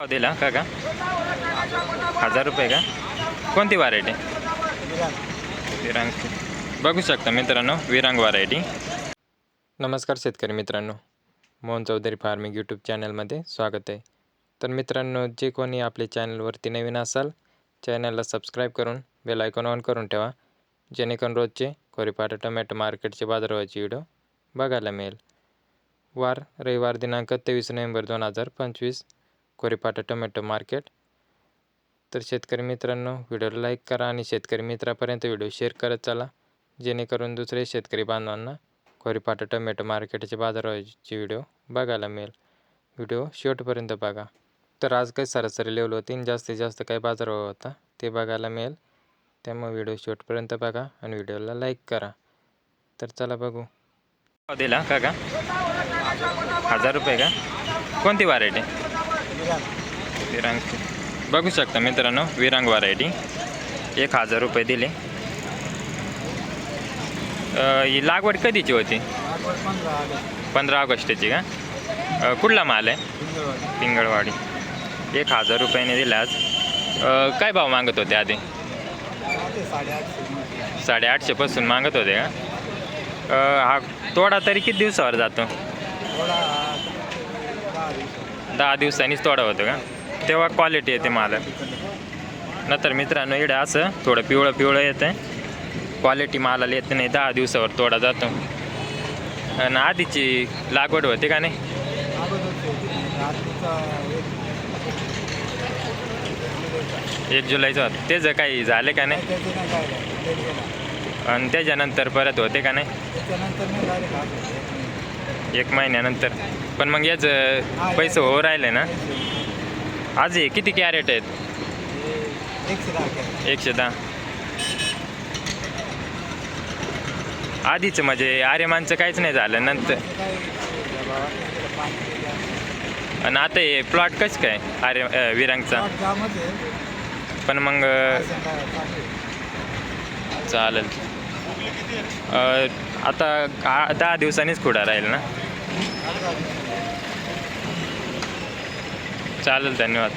दिला का का? हजार रुपये का? कोणती व्हरायटी विरांग बघू शकता मित्रांनो विरांग व्हरायटी नमस्कार शेतकरी मित्रांनो. मोहन चौधरी फार्मिंग यूट्यूब चॅनलमध्ये स्वागत आहे. तर मित्रांनो जे कोणी आपल्या चॅनलवरती नवीन असाल चॅनलला सबस्क्राईब करून बेल आयकॉन ऑन करून ठेवा. जेणेकरून रोजचे कोरीपाटा टोमॅटो मार्केटचे बाजारभावाचे व्हिडिओ बघायला मिळेल. वार रविवार दिनांक तेवीस नोव्हेंबर दोन हजार पंचवीस. Koripata tomato market. तर शेतकरी मित्रांनो व्हिडिओला लाईक करा आणि शेतकरी मित्रापर्यंत व्हिडिओ शेअर करत चला. जेणेकरून दुसरे शेतकरी बांधवांना कोरीपाटा टोमॅटो मार्केटचे बाजाराचे व्हिडिओ बघायला मिळेल. व्हिडिओ शेवटपर्यंत बघा. तर आज काही सरासरी लेवल होती आणि जास्तीत जास्त काही बाजारभाव होता ते बघायला मिळेल. त्यामुळे व्हिडिओ शेवटपर्यंत बघा आणि व्हिडिओला लाईक करा. तर चला बघू. दिला का हजार रुपये का? कोणती व्हरायटी विरांग. बघू शकता मित्रांनो विरांग व्हरायटी एक हजार रुपये दिले. ही लागवड कधीची होती? पंधरा ऑगस्टची का? कुठला माल आहे? पिंगळवाडी. एक हजार रुपयाने दिला आज. काय भाव मागत होते आधी? साडेआठशेपासून मागत होते का? हा तोडा तरी किती दिवसावर जातो? दहा दिवसांनीच तोडा होतो का? तेव्हा क्वालिटी येते माल. नंतर मित्रांनो इडं असं थोडं पिवळं पिवळं येतं क्वालिटी मालाला येत नाही दहा दिवसावर तोडा जातो. आणि आधीची लागवड होते का नाही? एक जुलैचं होतं. त्याचं काही झाले का नाही? आणि त्याच्यानंतर परत होते का नाही? एक महिन्यानंतर. पण मग याचं पैसे हो राहिले ना? आज हे किती कॅरेट आहेत? एकशे दहा. आधीचं म्हणजे आर्यमानचं काहीच नाही झालं नंतर. आणि आता हे प्लॉट कसं काय आर्य विरांगचा? पण मग चालेल. आता दहा दिवसांनीच खुडा राहील ना? चालेल धन्यवाद.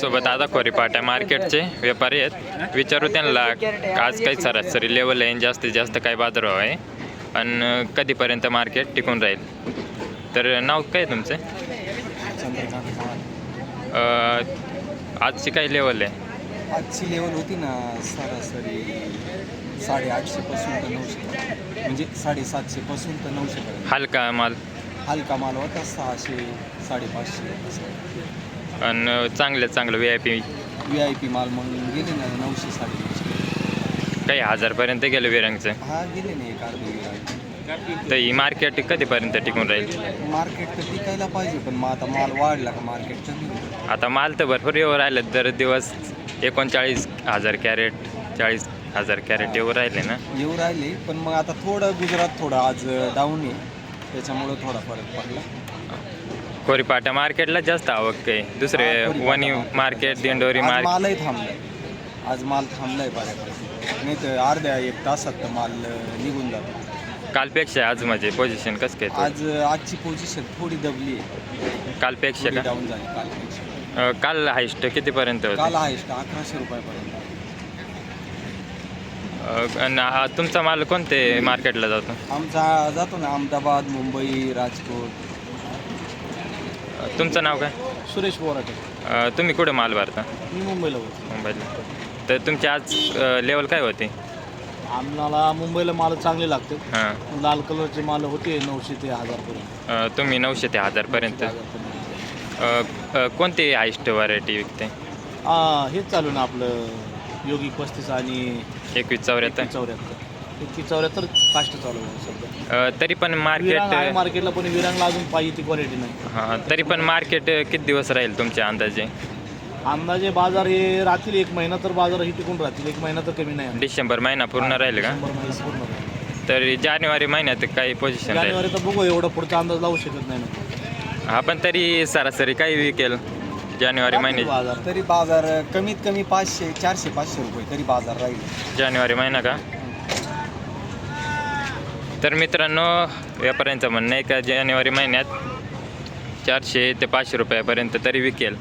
सोबत आता आहे मार्केटचे व्यापारी आहेत. विचारू त्यांना आज काही सरासरी लेवल आहे आणि जास्तीत जास्त काय बाजारभाव आहे. आणि कधीपर्यंत मार्केट टिकून राहील? तर नाव काय आहे तुमचं? आजची काय लेवल आहे? आजची लेवल होती ना सरासरी साडेआठशेपासून नऊशे. म्हणजे साडेसातशेपासून तर नऊशेपर्यंत हलका माल. हलका माल होता सहाशे साडेपाचशे असं. आणि चांगलं चांगलं V I P V I P माल मग गेले ना नऊशे साडेनऊशे. काही हजारपर्यंत गेलं विरांगचं? हा गेले ना एक अर्धे तर ही मार्केट कधीपर्यंत टिकून राहील? मार्केट तर टिकायला पाहिजे पण मग आता माल वाढला का मार्केट. आता माल तर भरपूर येऊ राहिलं दर दिवस एकोणचाळीस हजार कॅरेट चाळीस हजार कॅरेट येऊ राहिले ना? येऊ राहिले पण मग आता थोडं गुजरात थोडं आज डाऊन आहे. त्याच्यामुळं थोडा फरक पडला. कोरीपाट्या मार्केटला जास्त आवक आहे. दुसरे Vani market. Market Dindori market. Malahi थांबलाय. आज माल थांबलाय बऱ्यापैकी. नाही तर अर्ध्या एक तासात तर माल निघून जातो. कालपेक्षा आज म्हणजे पोझिशन कसं काय आज आजची पोझिशन थोडी दबली आहे. कालपेक्षा का? डाऊन झाली कालपेक्षा. काल हायस्ट कितीपर्यंत काल हायस्ट अकराशे रुपयापर्यंत. आणि हा तुमचा माल कोणते मार्केटला जातो? आमचा जातो ना अहमदाबाद मुंबई राजकोट. तुमचं नाव काय? सुरेश बोराटे. अं, तुम्ही कुठं माल भरता? मी मुंबईला होतो मुंबईला. तर तुमची आज लेवल काय होती? आम्हाला मुंबईला माल चांगले लागते हां. लाल कलरचे माल होते नऊशे ते हजारपर्यंत. अं, तुम्ही नऊशे ते हजारपर्यंत. हजारपर्यंत. अ, अ, कोणती हायस्ट व्हरायटी विकते? हा हेच चालू ना आपलं योगी पस्तीस आणि एकवीस चौऱ्याहत्तर. चौऱ्याहत्तर. एकवीस चौऱ्याहत्तर कास्ट चालू आहे सध्या. अ, तरी पण विरांग आहे मार्केट मार्केटला पण विरांगला अजून पाहिजे ती क्वालिटी नाही. हां तरी पण मार्केट किती दिवस राहील तुमच्या अंदाजे? अंदाजे बाजार हे राहतील एक महिना तर बाजार ही टिकून राहतील. एक महिना तर कमी नाही डिसेंबर महिना पूर्ण राहील का? शंभर पूर्ण राहील. तर जानेवारी महिन्यात काही पोझिशन राहील. जानेवारी तर बघू एवढा पुढचा अंदाज लावू शकत नाही. ना हा पण तरी सरासरी काही विकेल. जानेवारी महिन्यात बाजार तरी बाजार कमीत कमी पाचशे चारशे पाचशे रुपये तरी बाजार राहील. जानेवारी महिना का? तर मित्रांनो व्यापाऱ्यांचं म्हणणं आहे का जानेवारी महिन्यात चारशे ते पाचशे रुपयापर्यंत तरी विकेल.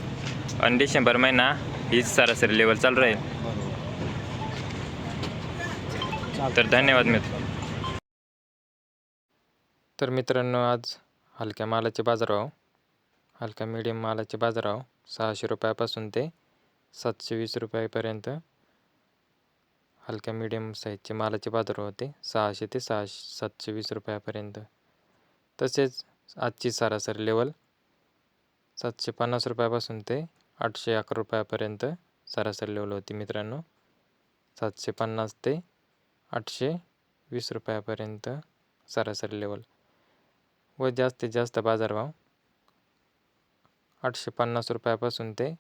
आणि डिसेंबर महिना हीच सरासरी लेवल चालू राहील. तर धन्यवाद मित्र. तर मित्रांनो आज हलक्या मालाचे बाजारभाव हलक्या मीडियम मालाचे बाजारभाव सहाशे रुपयापासून ते सातशे वीस रुपयापर्यंत हलक्या मीडियम साईजचे मालाचे बाजार होते. सहाशे ते सहाशे सातशे वीस रुपयापर्यंत. तसेच आजची सरासरी लेवल सातशे पन्नास रुपयापासून ते आठशे अकरा रुपयापर्यंत सरासरी लेवल होती मित्रांनो. सातशे पन्नास ते आठशे वीस रुपयापर्यंत सरासरी लेवल व जास्तीत जास्त बाजारभाव आठशे पन्नास रुपयापासून ते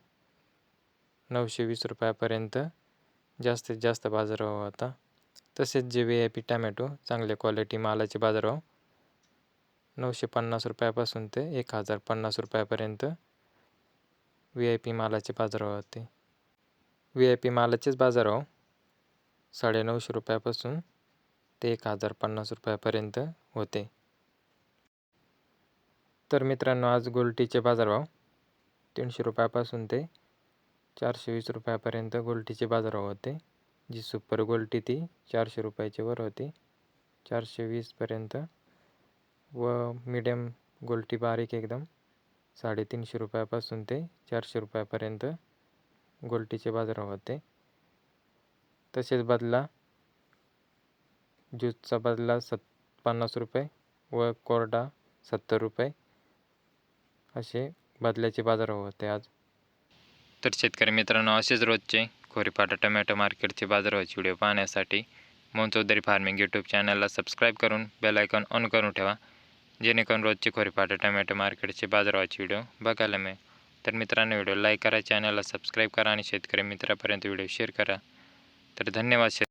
नऊशे वीस रुपयापर्यंत जास्तीत जास्त बाजारभाव होता. तसेच जे व्ही आय पी टॅमॅटो चांगल्या क्वालिटी मालाचे बाजारभाव नऊशे पन्नास रुपयापासून ते एक हजार पन्नास रुपयापर्यंत व्ही आय पी मालाचे बाजारभाव होते. व्ही आय पी मालाचेच बाजारभाव साडेनऊशे रुपयापासून ते एक हजार पन्नास रुपयापर्यंत होते. तर मित्रांनो आज गोल्टीचे बाजारभाव तीनशे रुपयापासून ते चारशे वीस रुपयापर्यंत गोल्टीचे बाजारभाव होते. जी सुपर गोल्टी ती चारशे रुपयाच्या वर होती. चारशे वीसपर्यंत व मिडियम गोल्टी बारीक एकदम साडेतीनशे रुपयापासून ते चारशे रुपयापर्यंत गोल्टीचे बाजारभाव होते. तसेच बदला ज्यूसचा बदला सत् पन्नास रुपये व कोरडा सत्तर रुपये असे बदल्याचे बाजारभाव होते आज. तर शेतकरी मित्रांनो असेच रोजचे खोरीपाटा टोमॅटो मार्केटचे बाजारभावाचे व्हिडिओ पाहण्यासाठी मोहन चौधरी फार्मिंग यूट्यूब चॅनलला सबस्क्राईब करून बेल आयकॉन ऑन करून ठेवा जेणेकरून रोजचे खोरीपाटा टोमॅटो मार्केटचे बाजारभावाचे व्हिडिओ बघायला मिळेल. तर मित्रांनो व्हिडिओ लाईक करा चॅनलला सबस्क्राईब करा आणि शेतकरी मित्रापर्यंत व्हिडिओ शेअर करा. तर धन्यवाद शेत